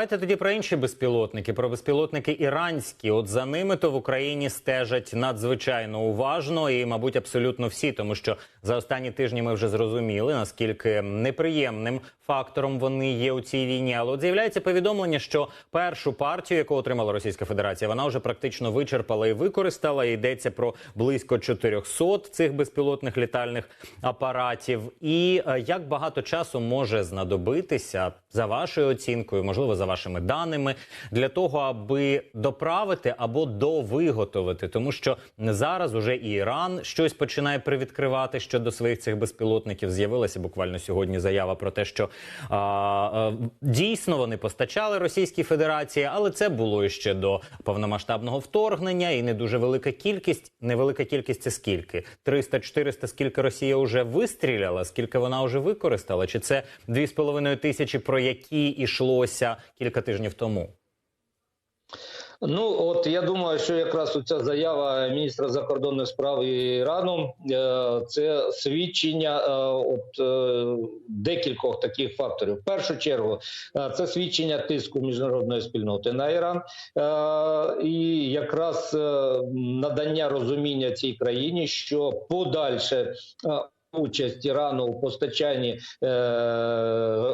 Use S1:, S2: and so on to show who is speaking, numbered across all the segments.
S1: Давайте тоді про інші безпілотники, про безпілотники іранські. От за ними то в Україні стежать надзвичайно уважно і, мабуть, абсолютно всі, тому що за останні тижні ми вже зрозуміли, наскільки неприємним фактором вони є у цій війні. Але от з'являється повідомлення, що першу партію, яку отримала Російська Федерація, вона вже практично вичерпала і використала. І йдеться про близько 400 цих безпілотних літальних апаратів. І е, як багато часу може знадобитися за вашою оцінкою, можливо, за вашими даними, для того, аби доправити або довиготовити, тому що зараз уже і Іран щось починає привідкривати щодо своїх цих безпілотників. З'явилася буквально сьогодні заява про те, що а, а, дійсно вони постачали Російській Федерації, але це було ще до повномасштабного вторгнення, і не дуже велика кількість. Невелика кількість це скільки? 300-400, скільки Росія вже вистріляла, скільки вона вже використала? Чи це 2,5 тисячі, про які йшлося кілька тижнів тому?
S2: Ну от я думаю, що якраз ця заява міністра закордонних справ Ірану е, це свідчення е, от е, декількох таких факторів. В першу чергу це свідчення тиску міжнародної спільноти на Іран і якраз надання розуміння цій країні, що подальше. Участь Ірану у постачанні е,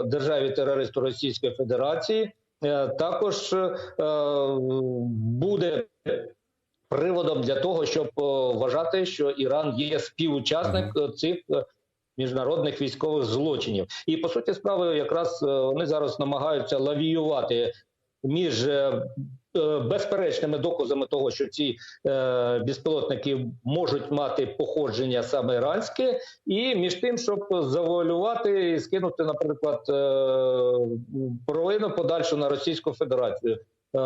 S2: державі терористу Російської Федерації. Е, також е, буде приводом для того, щоб вважати, що Іран є співучасник цих міжнародних військових злочинів, і по суті справи, якраз вони зараз намагаються лавіювати між безперечними доказами того, що ці е, безпілотники можуть мати походження саме іранське, і між тим, щоб завуалювати і скинути, наприклад, е, провину подальшу на Російську Федерацію. Е,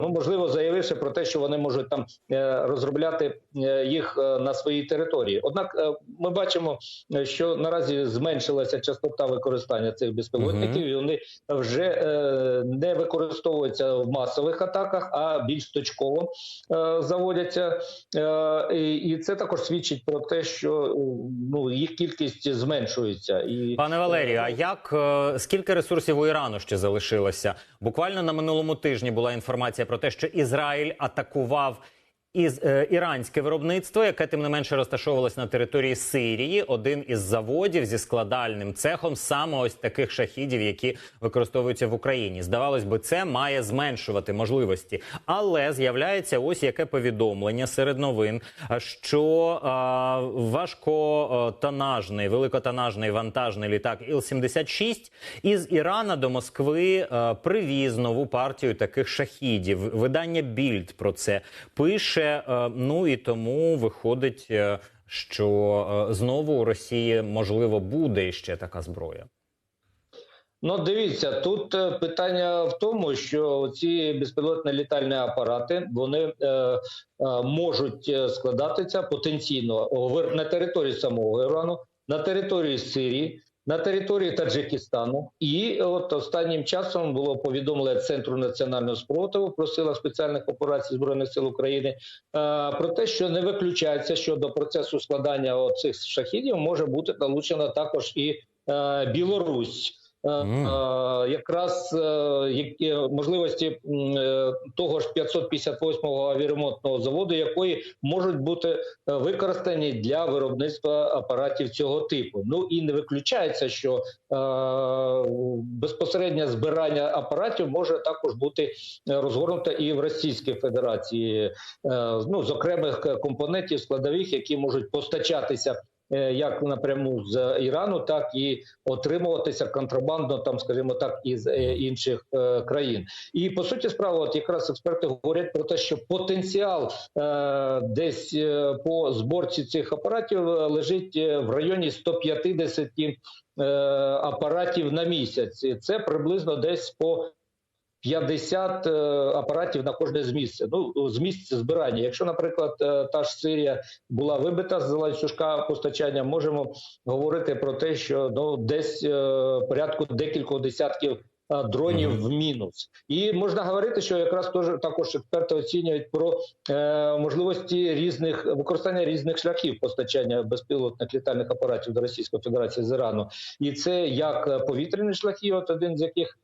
S2: ну можливо заявивши про те, що вони можуть там е, розробляти е, їх на своїй території. Однак ми бачимо, що наразі зменшилася частота використання цих безпілотників, і вони вже не використовуються в масових атаках, а більш точково заводяться. І це також свідчить про те, що ну їх кількість зменшується. І
S1: пане Валерію, а як скільки ресурсів у Ірану ще залишилося? Буквально на минулому тижні була інформація про те, що Ізраїль атакував із е, іранське виробництво, яке тим не менше розташовувалось на території Сирії, один із заводів зі складальним цехом саме ось таких шахідів, які використовуються в Україні. Здавалось би, це має зменшувати можливості, але з'являється ось яке повідомлення серед новин, що е, важкотонажний, великотонажний вантажний літак Іл-76 із Ірана до Москви е, привіз нову партію таких шахідів. Видання Більд про це пише більше. Е, ну і тому виходить, е, що е, знову у Росії можливо буде ще така зброя.
S2: Ну, дивіться, тут питання в тому, що ці безпілотні літальні апарати вони е, е, можуть складатися потенційно на території самого Ірану, на території Сирії, на території Таджикистану, і от останнім часом було повідомлено Центру національного спротиву про сила спеціальних операцій збройних сил України е, про те, що не виключається, що до процесу складання цих шахідів може бути долучена також і е, Білорусь. Mm. Якраз е, можливості е, того ж 558-го авіаремонтного заводу, якої можуть бути використані для виробництва апаратів цього типу. Ну і не виключається, що безпосереднє збирання апаратів може також бути розгорнуто і в Російській Федерації, ну з окремих компонентів складових, які можуть постачатися Е, як напряму з Ірану, так і отримуватися контрабандно, там, скажімо так, із е, інших е, країн. І по суті, справа, от якраз експерти говорять про те, що потенціал е, десь по зборці цих апаратів лежить в районі 150 е, апаратів на місяць. Це приблизно десь по 50 е, апаратів на кожне з місця. Ну з місця збирання. Якщо, наприклад, е, та ж Сирія була вибита з ланцюжка постачання, можемо говорити про те, що ну десь е, порядку декількох десятків. Дронів в мінус, і можна говорити, що якраз теж також експерти оцінюють про е, можливості різних використання різних шляхів постачання безпілотних літальних апаратів до Російської Федерації з Ірану, і це як повітряні шляхи, от один з яких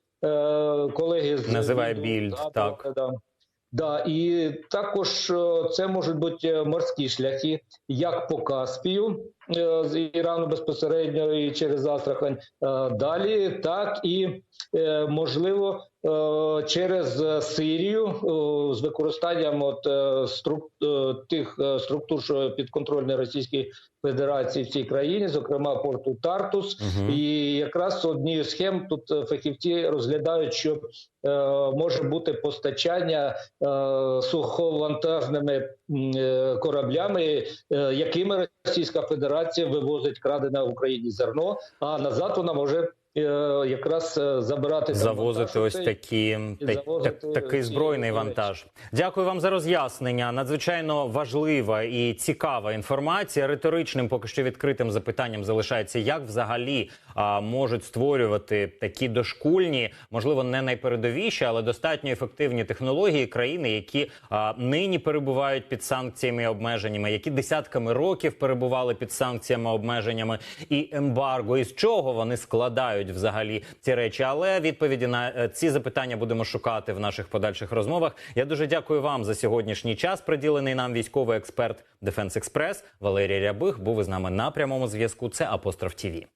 S2: колеги з
S1: Називає Більд,
S2: згадували,
S1: так.
S2: Да. Да, і також е, це можуть бути е, морські шляхи, як по Каспію е, з Ірану безпосередньо і через Астрахань е, далі, так і е, можливо е, через е, Сирію е, з використанням от е, струк, е, тих е, структур, що підконтрольні Російській Федерації в цій країні, зокрема порту Тартус,
S1: Мгм.
S2: і якраз однією схем тут е, фахівці розглядають, що е, може бути постачання е, суховантажними е, кораблями, е, якими Російська Федерація вивозить крадене в Україні зерно, а назад вона може е, якраз е, забирати
S1: Завозити ось такі та-
S2: завозити
S1: так- такий збройний вантаж. Дякую вам за роз'яснення. Надзвичайно важлива і цікава інформація. Риторичним, поки що відкритим запитанням залишається, як взагалі а, можуть створювати такі дошкульні, можливо, не найпередовіші, але достатньо ефективні технології країни, які а, нині перебувають під санкціями і обмеженнями, які десятками років перебували під санкціями, обмеженнями і ембарго. І з чого вони складають взагалі ці речі? Але відповіді на е, ці запитання будемо шукати в наших подальших розмовах. Я дуже дякую вам за сьогоднішній час, приділений нам військовий експерт Дефенс Експрес Валерій Рябих був із нами на прямому зв'язку. Це Апостроф ТІВІ.